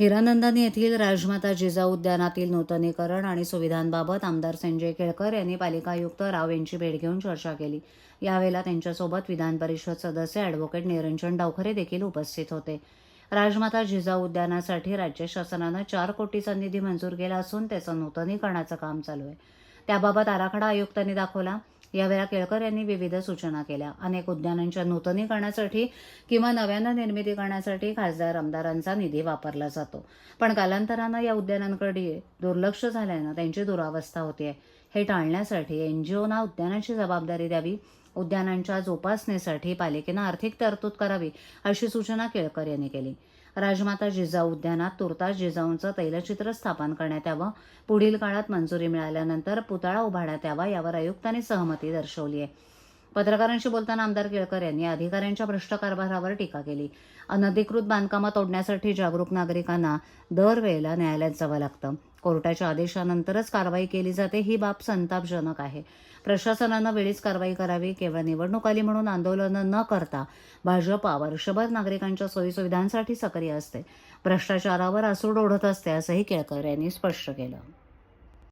हिरानंदन येथील राजमाता जिजाऊ उद्यानातील नूतनीकरण आणि सुविधांबाबत आमदार संजय केळकर यांनी पालिका आयुक्त राव यांची भेट घेऊन चर्चा केली. यावेळेला त्यांच्यासोबत विधान परिषद सदस्य ॲडव्होकेट निरंजन डावखरे देखील उपस्थित होते. राजमाता जिजाऊ उद्यानासाठी राज्य शासनानं चार कोटीचा निधी मंजूर केला असून त्याचं नूतनीकरणाचं काम चालू आहे. त्याबाबत आराखडा आयुक्तांनी दाखवला. यावेळा केळकर यांनी विविध सूचना केल्या. अनेक उद्यानांच्या नूतनीकरणासाठी किंवा नव्यानं निर्मिती करण्यासाठी खासदार आमदारांचा निधी वापरला जातो. पण कालांतरानं या उद्यानांकडे दुर्लक्ष झाल्यानं त्यांची दुरावस्था होतीये. हे टाळण्यासाठी एनजीओना उद्यानाची जबाबदारी द्यावी उद्यानांच्या जोपासनेसाठी पालिकेनं आर्थिक तरतूद करावी अशी सूचना केळकर यांनी केली. राजमाता जिजाऊ उद्यानात तुर्तास जिजाऊंचं तैलचित्र स्थापन करण्यात यावं. पुढील काळात मंजुरी मिळाल्यानंतर पुतळा उभारण्यात यावा यावर आयुक्तांनी सहमती दर्शवली आहे पत्रकारांशी बोलताना आमदार केळकर यांनी अधिकाऱ्यांच्या भ्रष्ट कारभारावर टीका केली. अनधिकृत बांधकामं तोडण्यासाठी जागरूक नागरिकांना दरवेळेला न्यायालयात जावं लागतं. कोर्टाच्या आदेशानंतरच कारवाई केली जाते ही बाब संतापजनक आहे. प्रशासनानं वेळीच कारवाई करावी केवळ निवडणूक आली म्हणून आंदोलनं न करता भाजपा वर्षभर नागरिकांच्या सोयीसुविधांसाठी सक्रिय असते. भ्रष्टाचारावर आसूड ओढत असते असंही केळकर यांनी स्पष्ट केलं.